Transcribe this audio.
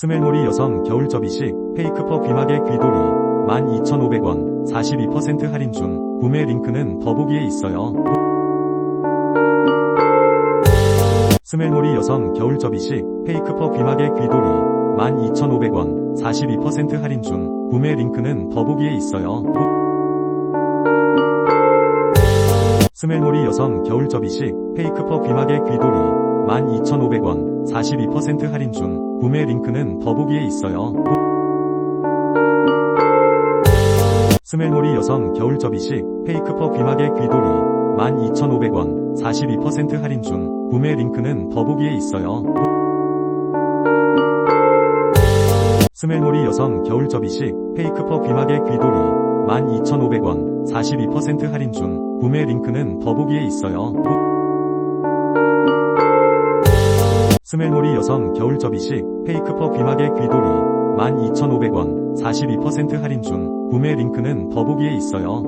스멜모리 여성 겨울 접이식 페이크퍼 귀마개 귀돌이 12,500원 42% 할인 중 구매 링크는 더보기에 있어요. 스멜모리 여성 겨울 접이식 페이크퍼 귀마개 귀돌이 12,500원 42% 할인 중 구매 링크는 더보기에 있어요. 스멜모리 여성 겨울 접이식 페이크퍼 귀마개 귀돌이 12,500원 42% 할인 중 구매 링크는 더보기에 있어요. 스멜모리 여성 겨울 접이식 페이크퍼 귀마개 귀돌이 12,500원 42% 할인 중 구매 링크는 더보기에 있어요. 스멜모리 여성 겨울 접이식 페이크퍼 귀마개 귀돌이 12,500원 42% 할인 중 구매 링크는 더보기에 있어요. 스멜모리 여성 겨울 접이식 페이크퍼 귀마개 귀돌이 12,500원 42% 할인 중 구매 링크는 더보기에 있어요.